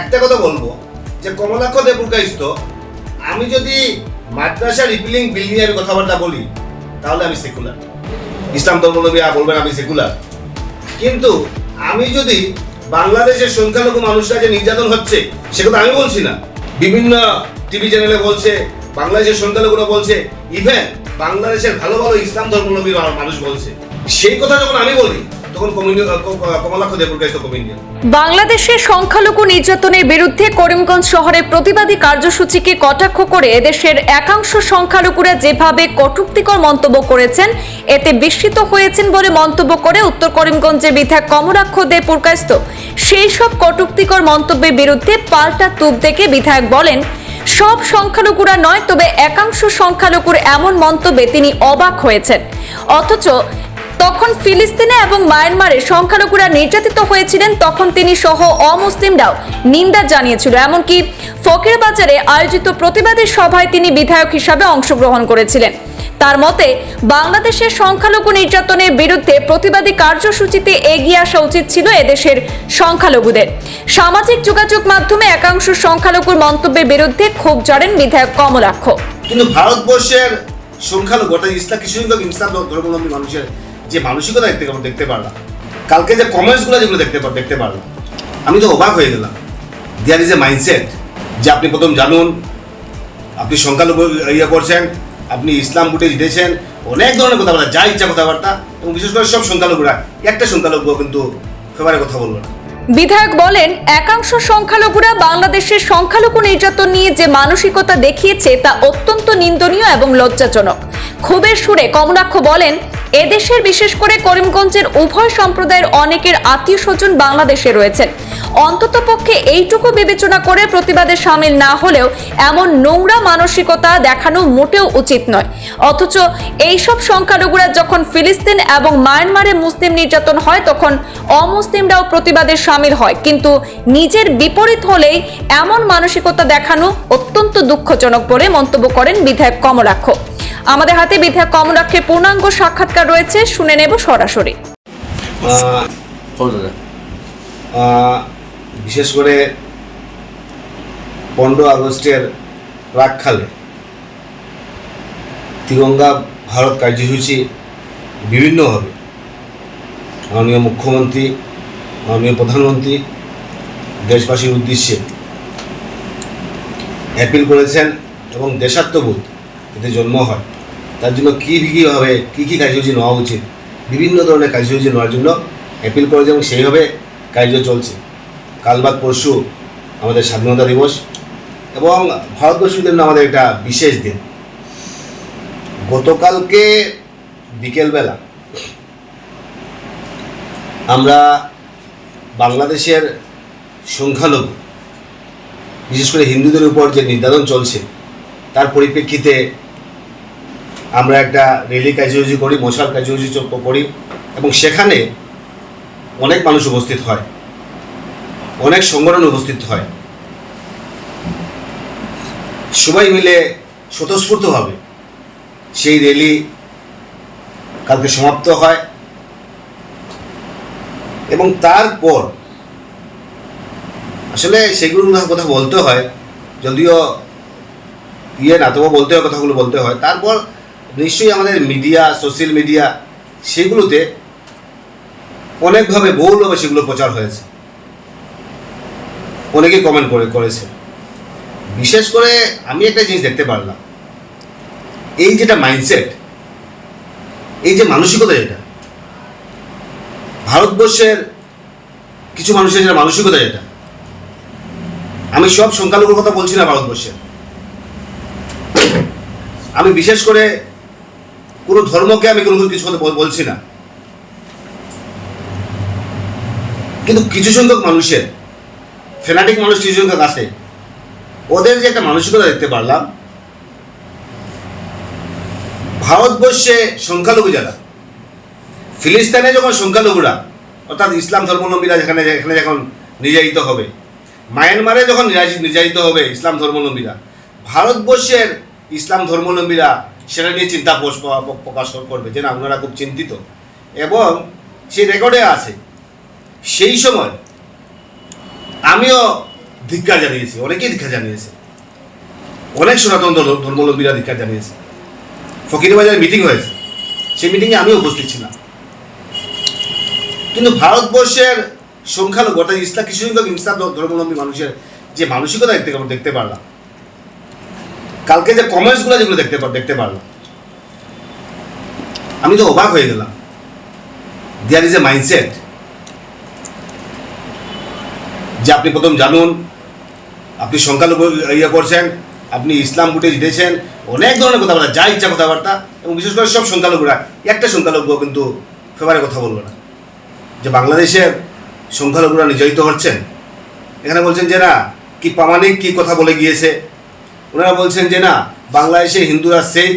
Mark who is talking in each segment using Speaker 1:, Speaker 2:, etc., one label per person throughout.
Speaker 1: একটা কথা বলব, যে কমলাক্ষ দেবুর্কাইস্ত আমি যদি মাদ্রাসা রিপিলিং বিল নিয়ে কথাবার্তা বলি, তাহলে আমি সেকুলার ইসলাম ধর্মলম্বী বলবেন আমি সেকুলার কিন্তু আমি যদি বাংলাদেশের সংখ্যালঘু মানুষরা যে নির্যাতন হচ্ছে, সে কথা আমি বলছি না। বিভিন্ন টিভি চ্যানেলে বলছে, বাংলাদেশের সংখ্যালঘুরা বলছে ইভেন বাংলাদেশের ভালো ভালো ইসলাম ধর্মলম্বী মানুষ বলছে। সেই কথা যখন আমি বলি
Speaker 2: বাংলাদেশের সংখ্যালঘু নির্যাতনের বিরুদ্ধে করিমগঞ্জ শহরে প্রতিবাদী কার্যসূচিকে কটাক্ষ করে এদেশের একাংশ সংখ্যালঘুরা যেভাবে কটূক্তিকর মন্তব্য করেছেন, এতে বিস্মিত হয়েছেন বলে মন্তব্য করে উত্তর করিমগঞ্জের বিধায়ক কমরাক্ষ দে পুরকাস্ত সেই সব কটুক্তিকর মন্তব্যের বিরুদ্ধে পাল্টা তুপ দেখে বিধায়ক বলেন, সব সংখ্যালঘুরা নয়, তবে একাংশ সংখ্যালঘুর এমন মন্তব্যে তিনি অবাক হয়েছেন। অথচ তখন ফিলিস্তিনে এবং মায়ানমারে সংখ্যালঘুরা নির্যাতিত হয়েছিলেন, তখন তিনি সহ অমুসলিমরাও নিন্দা জানিয়েছিল। এমনকি ফকির বাজারে আয়োজিত প্রতিবাদী সভায় তিনি বিধায়ক হিসাবে অংশগ্রহণ করেছিলেন। তার মতে, বাংলাদেশের সংখ্যালঘু নির্যাতনের বিরুদ্ধে প্রতিবাদী কার্যসূচিতে এগিয়ে আসা উচিত ছিল এদেশের সংখ্যালঘুদের। সামাজিক যোগাযোগ মাধ্যমে একাংশ সংখ্যালঘুর মন্তব্যের বিরুদ্ধে ক্ষোভ জড়েন বিধায়ক কমলাক্ষ।
Speaker 1: কিন্তু ভারতবর্ষের সংখ্যালঘু ইসলাম কিছু ইসলাম ধর্মাবলম্বী মানুষের যে মানসিকতা দেখতে দেখতে পারলাম। কালকে যে কমেন্টসগুলো যেগুলো দেখতে দেখতে পারলাম, আমি তো অবাক হয়ে গেলাম। দেয়ার ইজ এ মাইন্ডসেট যে আপনি প্রথম জানুন, আপনি সংখ্যালঘু ইয়ে করছেন, আপনি ইসলাম বুটে জিতেছেন, অনেক ধরনের কথাবার্তা, যা ইচ্ছা কথাবার্তা, এবং বিশেষ করে সব সংখ্যালঘুরা, একটা সংখ্যালঘু কিন্তু ফেভারে কথা বলব না।
Speaker 2: বিধায়ক বলেন, একাংশ সংখ্যালঘুরা বাংলাদেশের সংখ্যালঘু নির্যাতন নিয়ে যে মানসিকতা দেখিয়েছে তা অত্যন্ত নিন্দনীয় এবং লজ্জাজনক। ক্ষোভের সুরে কমলাক্ষ বলেন এদেশের বিশেষ করে করিমগঞ্জের উভয় সম্প্রদায়ের অনেকের আত্মীয় স্বজন বাংলাদেশে রয়েছেন। অন্ততপক্ষে এইটুকু বিবেচনা করে প্রতিবাদে সামিল না হলেও এমন নোংরা মানসিকতা দেখানো মোটেও উচিত নয়। অথচ এইসব সংখ্যালঘুরা যখন ফিলিস্তিন এবং মায়ানমারে মুসলিম নির্যাতন হয়, তখন অমুসলিমরাও প্রতিবাদে সামিল হয়। কিন্তু নিজের বিপরীত হলেই এমন মানসিকতা দেখানো অত্যন্ত দুঃখজনক বলে মন্তব্য করেন বিধায়ক কমলাক্ষ। আমাদের হাতে বিধায়ক কমলাক্ষের পূর্ণাঙ্গ সাক্ষাৎকার রয়েছে, শুনে নেব সরাসরি।
Speaker 1: বিশেষ করে পনেরো আগস্টের প্রাককালে তিরঙ্গা ভারত কার্যসূচি বিভিন্নভাবে মাননীয় মুখ্যমন্ত্রী, মাননীয় প্রধানমন্ত্রী, দেশবাসীর উদ্দেশ্যে অ্যাপিল করেছেন এবং দেশাত্মবোধ এতে জন্ম হয়। তার জন্য কী কীভাবে কী কী কার্যসূচি নেওয়া উচিত, বিভিন্ন ধরনের কার্যসূচি নেওয়ার জন্য অ্যাপিল করেছে এবং সেইভাবে কার্য চলছে। কাল বাদ পরশু আমাদের স্বাধীনতা দিবস এবং ভারতবর্ষের জন্য আমাদের একটা বিশেষ দিন। গতকালকে বিকেলবেলা আমরা বাংলাদেশের সংখ্যালঘু, বিশেষ করে হিন্দুদের উপর যে নির্যাতন চলছে, তার পরিপ্রেক্ষিতে আমরা একটা রেলি কার্যসূচি করি, মশাল কার্যসূচি চ- করি এবং সেখানে অনেক মানুষ উপস্থিত হয়। অনেক সংগঠন উপস্থিত হয়। সবাই মিলে স্বতঃস্ফূর্তভাবে সেই র্যালি কালকে সমাপ্ত হয় এবং তারপর আসলে সেগুলোর কথা বলতে হয়, যদিও ইয়ে না বলতে হয়, কথাগুলো বলতে হয়। তারপর নিশ্চয়ই আমাদের মিডিয়া, সোশ্যাল মিডিয়া, সেগুলোতে অনেকভাবে বহুলভাবে সেগুলো প্রচার হয়েছে। অনেকেই কমেন্ট করে, করেছে। বিশেষ করে আমি একটা জিনিস দেখতে পারলাম। এই যেটা মাইন্ডসেট এই যে মানসিকতা যেটা, ভারতবর্ষের কিছু মানুষের যেটা মানসিকতা যেটা, আমি সব সংখ্যালঘুর কথা বলছি না ভারতবর্ষের। আমি বিশেষ করে কোনো ধর্মকে আমি কোনো কিছু কথা বলছি না। কিন্তু কিছু সংখ্যক মানুষের ফেনাটিক মানুষ কিছু সংখ্যক আছে, ওদের যে একটা মানসিকতা দেখতে পারলাম, ভারতবর্ষে সংখ্যালঘু যারা, ফিলিস্তিনে যখন সংখ্যালঘুরা, অর্থাৎ ইসলাম ধর্মাবলম্বীরা যেখানে এখানে যখন নির্যাতিত হবে, মায়ানমারে যখন নির্যাতিত হবে ইসলাম ধর্মাবলম্বীরা, ভারতবর্ষের ইসলাম ধর্মাবলম্বীরা সেটা নিয়ে চিন্তা প্রকাশ করবে যে না, ওনারা খুব চিন্তিত। এবং সেই রেকর্ডে আছে। সেই সময় আমিও ধিক্কার জানিয়েছি, অনেকেই ধিক্কার জানিয়েছে। অনেক সনাতন ধর্ম- ধর্মাবলম্বীরা ধিক্কার জানিয়েছে। ফকিরবাজারে মিটিং হয়েছে। সেই মিটিংয়ে আমিও উপস্থিত ছিলাম। কিন্তু ভারতবর্ষের সংখ্যালঘু অর্থাৎ ইসলাম কিছু সংখ্যক ইসলাম ধ- ধর্মাবলম্বী মানুষের যে মানসিকতা দেখতে দেখতে পারলাম। কালকে যে কমেন্টসগুলো যেগুলো দেখতে দেখতে পারলাম। আমি তো অবাক হয়ে গেলাম। দেয়ার ইজ এ মাইন্ডসেট যে আপনি প্রথম জানুন, আপনি সংখ্যালঘু ইয়ে করছেন, আপনি ইসলাম বুটে জিতেছেন, অনেক ধরনের কথাবার্তা, যা ইচ্ছা কথাবার্তা, এবং বিশেষ করে সব সংখ্যালঘুরা, একটা সংখ্যালঘু কিন্তু ফেভারে কথা বলব না। যে বাংলাদেশের সংখ্যালঘুরা নির্যাতিত হচ্ছেন, এখানে বলছেন যে না, কি প্রামাণিক কি কথা বলে গিয়েছে ওনারা বলছেন যে না, বাংলাদেশে হিন্দুরা সেফ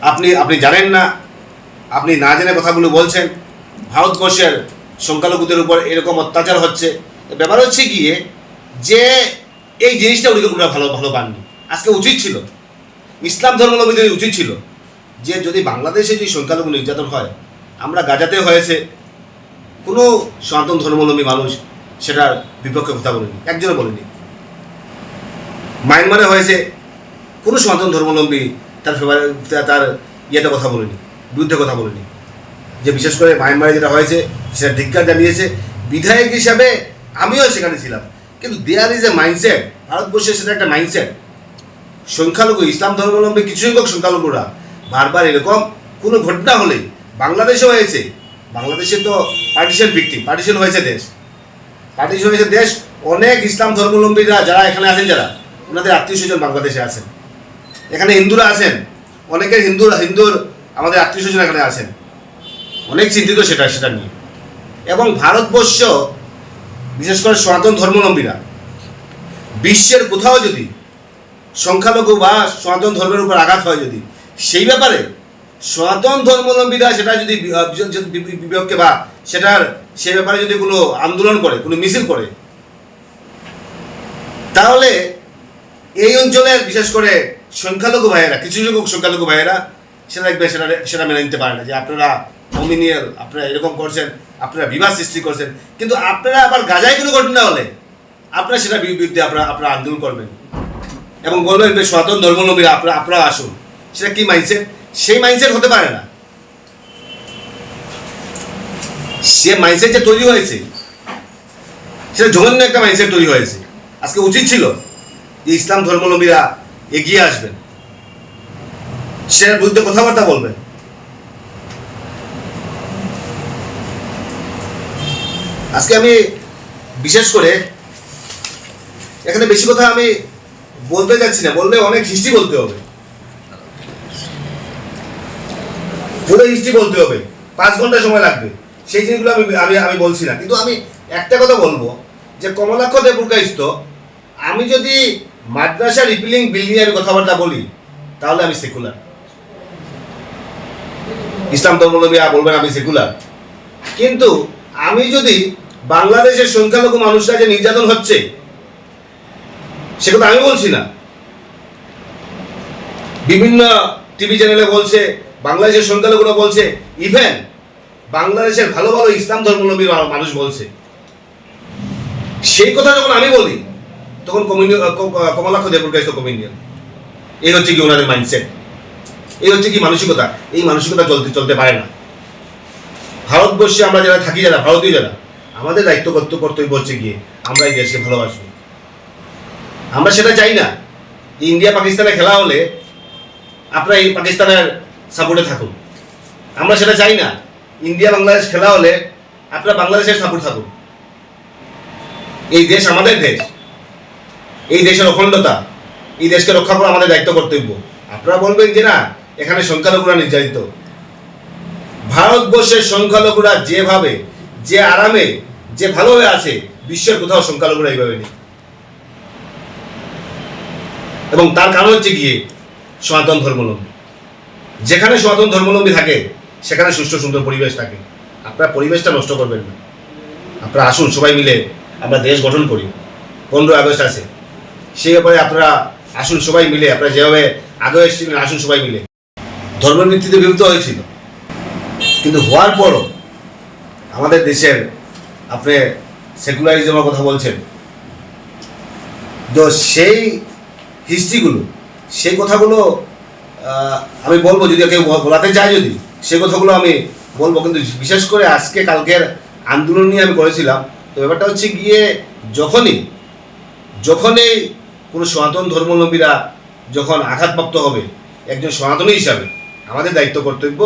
Speaker 1: আপনি আপনি জানেন না, আপনি না জেনে কথাগুলো বলছেন। ভারতবর্ষের সংখ্যালঘুদের উপর এরকম অত্যাচার হচ্ছে। ব্যাপার হচ্ছে গিয়ে যে এই জিনিসটা উনি ওনারা ভালো ভালো পাননি। আজকে উচিত ছিল। ইসলাম ধর্মাবলম্বীদের উচিত ছিল যে যদি বাংলাদেশে যদি সংখ্যালঘু নির্যাতন হয়, আমরা গাজাতে হয়েছে। কোনো সনাতন ধর্মাবলম্বী মানুষ সেটার বিপক্ষে কথা বলেনি। একজনও বলেনি। মায়ানমারে হয়েছে, কোনো সনাতন ধর্মাবলম্বী তার ফেভার তার ইয়েটা কথা বলেনি, বিরুদ্ধে কথা বলেনি। যে বিশেষ করে মায়ানমারে যেটা হয়েছে, সেটা ধিক্কার জানিয়েছে। বিধায়ক হিসাবে আমিও সেখানে ছিলাম। কিন্তু দেয়ার ইজ এ মাইন্ডসেট ভারতবর্ষের সেটা একটা মাইন্ডসেট সংখ্যালঘু, ইসলাম ধর্মাবলম্বী, কিছু সংখ্যক সংখ্যালঘুরা, বারবার এরকম কোনো ঘটনা হলে বাংলাদেশে হয়েছে। বাংলাদেশে তো পার্টিশন ভিক্টিম পার্টিশন হয়েছে দেশ। পার্টিশন হয়েছে দেশ, অনেক ইসলাম ধর্মাবলম্বীরা, যারা এখানে আছেন যারা ওনাদের আত্মীয় স্বজন বাংলাদেশে আছেন। এখানে হিন্দুরা আছেন। অনেকের হিন্দুর হিন্দুর আমাদের আত্মীয় স্বজন এখানে আছেন। অনেক চিন্তিত সেটা সেটা নিয়ে। এবং ভারতবর্ষ, বিশেষ করে সনাতন ধর্মাবলম্বীরা, বিশ্বের কোথাও যদি সংখ্যালঘু বা সনাতন ধর্মের উপর আঘাত হয় যদি, সেই ব্যাপারে সনাতন ধর্মাবলম্বীরা সেটা যদি বিপক্ষে বা সেটার সে ব্যাপারে যদি কোনো আন্দোলন করে, কোনো মিছিল করে, তাহলে এই অঞ্চলের বিশেষ করে সংখ্যালঘু ভাইয়েরা, কিছু সংখ্যক সংখ্যালঘু ভাইয়েরা সেটা দেখবে, সেটা সেটা মেনে নিতে পারে না যে আপনারা অমিনিয়াল আপনারা এরকম করছেন, আপনারা বিবাদ সৃষ্টি করছেন। কিন্তু আপনারা আবার গাজায় কোনো ঘটনা হলে আপনারা সেটা বিরুদ্ধে আপনারা আপনারা আন্দোলন করবেন। এবং বলবেন যে সনাতন ধর্মাবলম্বীরা আপনারা আপনারা আসুন। সেটা কি মাইন্ডসেট সেই মাইন্ডসেট হতে পারে না। সে মাইন্ডসেট যে তৈরি হয়েছে, সেটা জঘন্য একটা মাইন্ডসেট তৈরি হয়েছে। আজকে উচিত ছিল যে ইসলাম ধর্মাবলম্বীরা এগিয়ে আসবেন। সেটার বিরুদ্ধে কথাবার্তা বলবেন। আজকে আমি বিশেষ করে এখানে বেশি কথা আমি বলতে যাচ্ছি না, বললে অনেক হিস্ট্রি বলতে হবে। পুরো হিস্ট্রি বলতে হবে। পাঁচ ঘণ্টা সময় লাগবে। সেই জিনিসগুলো আমি আমি আমি বলছি না। কিন্তু আমি একটা কথা বলব যে কমলাক্ষ দেবুর্কাইস্ত আমি যদি মাদ্রাসা রিপিলিং বিল নিয়ে কথাবার্তা বলি, তাহলে আমি সেকুলার ইসলাম ধর্মাবলম্বী বলবেন আমি সেকুলার কিন্তু আমি যদি বাংলাদেশের সংখ্যালঘু মানুষরা যে নির্যাতন হচ্ছে, সে কথা আমি বলছি না। বিভিন্ন টিভি চ্যানেলে বলছে, বাংলাদেশের সংখ্যালঘুরা বলছে ইভেন বাংলাদেশের ভালো ভালো ইসলাম ধর্মাবলম্বী মা- মানুষ বলছে। সেই কথা যখন আমি বলি তখন কমিউনি- ক- ক- কমলাক্ষ দেবপ্রকাশ কমিউনিয়ন। এই হচ্ছে কি ওনাদের মাইন্ডসেট এই হচ্ছে কি মানসিকতা। এই মানসিকতা চলতে চলতে পারে না। ভারতবর্ষে আমরা যারা থাকি, যারা ভারতীয় যারা, আমাদের দায়িত্ব, কর্তব্য কর্তব্য হচ্ছে গিয়ে আমরা এই দেশকে ভালোবাসবো। আমরা সেটা চাই না। ইন্ডিয়া পাকিস্তানে খেলা হলে আপনারা এই পাকিস্তানের সাপোর্টে থাকুন। আমরা সেটা চাই না। ইন্ডিয়া, বাংলাদেশ খেলা হলে আপনারা বাংলাদেশের সাপোর্ট থাকুন। এই দেশ আমাদের দেশ। এই দেশের অখণ্ডতা, এই দেশকে রক্ষা করা আমাদের দায়িত্ব কর্তব্য। আপনারা বলবেন যে না, এখানে সংখ্যালঘুরা নির্যাতিত। ভারতবর্ষের সংখ্যালঘুরা যেভাবে, যে আরামে, যে ভালোভাবে আছে, বিশ্বের কোথাও সংখ্যালঘুরা এইভাবে নেই। এবং তার কারণ হচ্ছে গিয়ে সনাতন ধর্মলম্বী। যেখানে সনাতন ধর্মলম্বী থাকে, সেখানে সুষ্ঠু সুন্দর পরিবেশ থাকে। আপনারা পরিবেশটা নষ্ট করবেন না। আপনারা আসুন সবাই মিলে আমরা দেশ গঠন করি। পনেরো আগস্ট আছে। সেই ব্যাপারে আপনারা আসুন সবাই মিলে, আপনারা যেভাবে আগে এসেছিলেন, আসুন সবাই মিলে। ধর্মের ভিত্তিতে বিভক্ত হয়েছিল। কিন্তু হওয়ার পরও আমাদের দেশের আপনি সেকুলারিজমের কথা বলছেন। তো সেই হিস্ট্রিগুলো, সেই কথাগুলো আমি বলব যদি কেউ বলাতে চায় যদি, সেই কথাগুলো আমি বলব। কিন্তু বিশেষ করে আজকে কালকের আন্দোলন নিয়ে আমি করেছিলাম। তো ব্যাপারটা হচ্ছে গিয়ে যখনই যখনই কোনো সনাতন ধর্মাবলম্বীরা যখন আঘাতপ্রাপ্ত হবে, একজন সনাতনী হিসাবে আমাদের দায়িত্ব কর্তব্য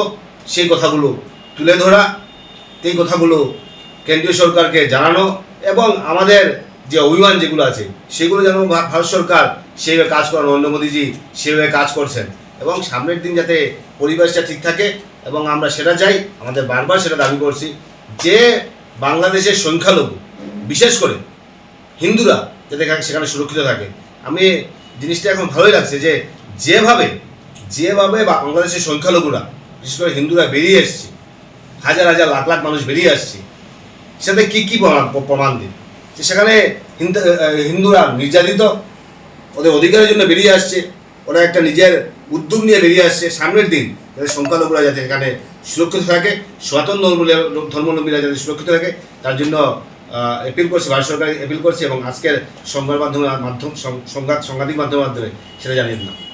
Speaker 1: সেই কথাগুলো তুলে ধরা এই কথাগুলো কেন্দ্রীয় সরকারকে জানানো এবং আমাদের যে অভিমান যেগুলো আছে, সেগুলো যেন ভারত সরকার সেইভাবে কাজ করেন নরেন্দ্র মোদীজি সেভাবে কাজ করছেন এবং সামনের দিন যাতে পরিবেশটা ঠিক থাকে এবং আমরা সেটা চাই, আমাদের বারবার সেটা দাবি করছি যে বাংলাদেশের সংখ্যালঘু, বিশেষ করে হিন্দুরা যাতে সেখানে সুরক্ষিত থাকে আমি জিনিসটা এখন ভালোই লাগছে যে যেভাবে যেভাবে বাংলাদেশের সংখ্যালঘুরা, বিশেষ করে হিন্দুরা বেরিয়ে এসছে, হাজার হাজার লাখ লাখ মানুষ বেরিয়ে আসছে, সেটাতে কী কী প্রমাণ দিন? যে সেখানে হিন্দু হিন্দুরা নির্যাতিত, ওদের অধিকারের জন্য বেরিয়ে আসছে, ওরা একটা নিজের উদ্যোগ নিয়ে বেরিয়ে আসছে, সামনের দিন যাতে সংখ্যালঘুরা যাতে এখানে সুরক্ষিত থাকে, সনাতন ধর্ম ধর্মাবলম্বীরা যাতে সুরক্ষিত থাকে, তার জন্য অ্যাপিল করছে ভারত সরকার অ্যাপিল করছে এবং আজকের সংবাদ মাধ্যমের মাধ্যম, সংবাদ, সাংবাদিক মাধ্যমের মাধ্যমে সেটা জানিয়ে দিলাম।